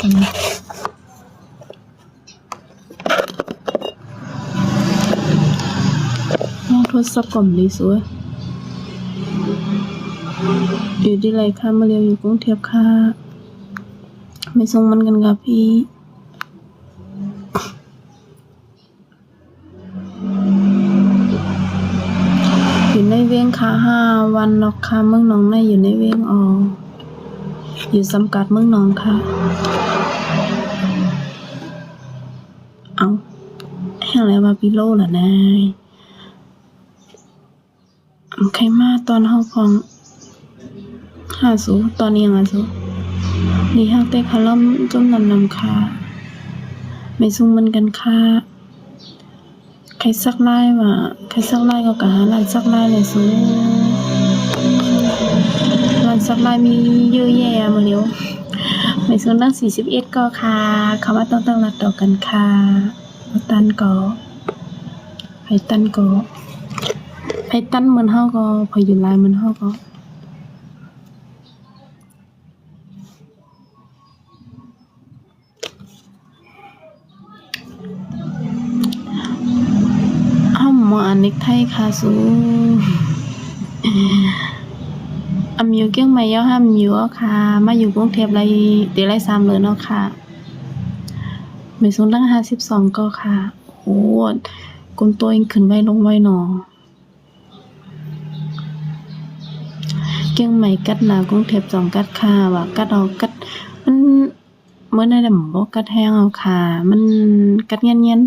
กันลองโทรศัพท์ก่อนดีสวยอยู่ที่ไรคะมาเรียวอยู่กรุงเทพค่ะ ไม่ส่งมันกันกับพี่อยู่ในเวียงค่ะห้าวันหรอกค่ะเมืองหนองในอยู่ในเวียงออ อยู่สำกัดเมืองนองค่ะ เอาแห่งแล้วว่าพี่โลล่ะนายใครมาตอนเฮาพองหาสูตอนนี้ยังไงสูนี่ฮักแต่คาล่อมจมนำนำค่ะไม่ซุ่มมันกันค่ะใครซักไล่ว่ะใครซักไล่ก็กะหาร้านซักไล่เลยสู ร้ามีเยอะแยะมาเร็วไม่ซุ่มตั้งสี่สิบเอ็ดก็ค่ะคำว่าต้องตั้งรัดต่อกันค่ะเอาตันก็ไผตันก็ไผตันเหมือนเฮาก็พออยู่ลายเหมือนเฮาก็อ้าวมออันเน็กไทยค่ะสู อามิวเกี้ยงใหม่ย่อห้ามมิวเอาค่ะ มาอยู่กรุงเทพไรเดี๋ยวไรสามเลยเนาะค่ะไม่สูงตั้งห้าสิบสองก็ค่ะ โอ้กุนตัวเองขึ้นไว้ลงไว้หนอ เกี้ยงใหม่กัดหนากรุงเทพสองกัดค่ะว่ากัดเอากัด มันเมื่อในดำบอกกัดแห้งเอาค่ะ มันกัดเงี้ยนเงี้ย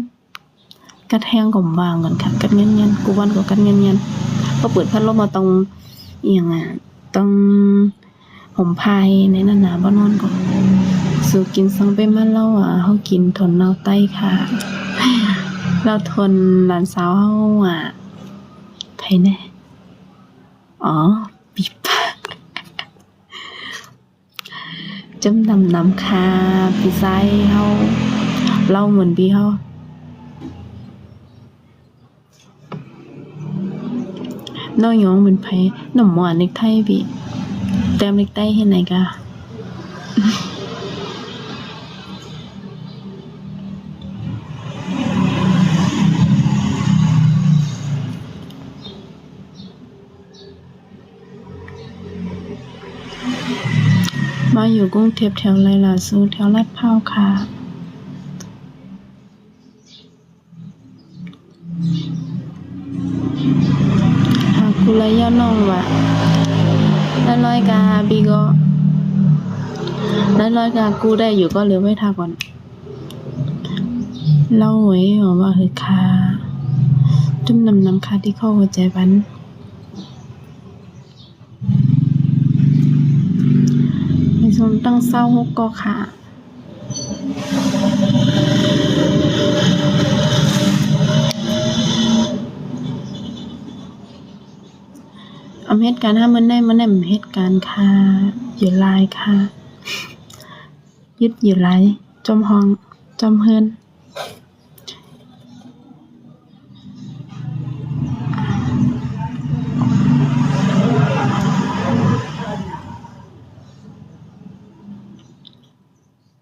กัดแห้งก็วางก่อนค่ะ กัดเงี้ยนๆกูวันก็กัดเงี้ยนๆพอเปิดพัดลมมาตรงเอียงอะ ตรงผมพายในนั้นนะบ่นอนก็สู่กินสังไปมันเล่าอะเฮากินทนเนาไต้ค่ะ เราทนหลานสาวเฮาอะไผแน่ อ๋อปีปากจำดำนำค่ะพี่ไส้เฮาเล่าเหมือนพี่เฮา น้องยองเป็นไผหนุ่มหวานเน็กไทพี่แต้มเน็กไทเห็นไหนกะมาอยู่กรุงเทพแถวไรล่ะซูแถวลาดพร้าวค่ะ หากกุลยาน้องว่าแล้วร้อยกาบีก็แล้วร้อยกากูได้อยู่ก็เหลือไว้ทาก่อนเล่าไว้บอกว่าเฮ้ยค่ะจุ่มนำน้ำค่ะที่เข้าหัวใจบันมีสมตั้งเศร้าหกก็ค่ะ เหตุการณ์ห้ามันได้มันได้เหตุการณ์ค่ะอยู่ลายค่ะยึดอยู่ลายจอมห้องจอมเฮือน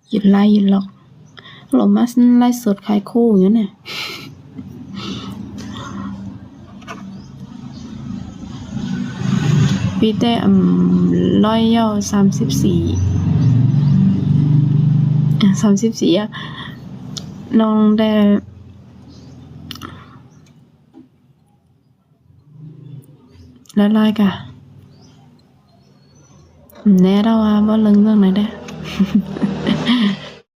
หยุดไล่หยุดหรอกหลงมาไล่สดขายคู่อย่างนี้นน่ะ ปีเต่อืมร้อยย่อสามสิบสี่สามสิบสี่อะน้องได้แล้วร้อยกะแน่เราว่าบ่เลิงเรื่องไหนได้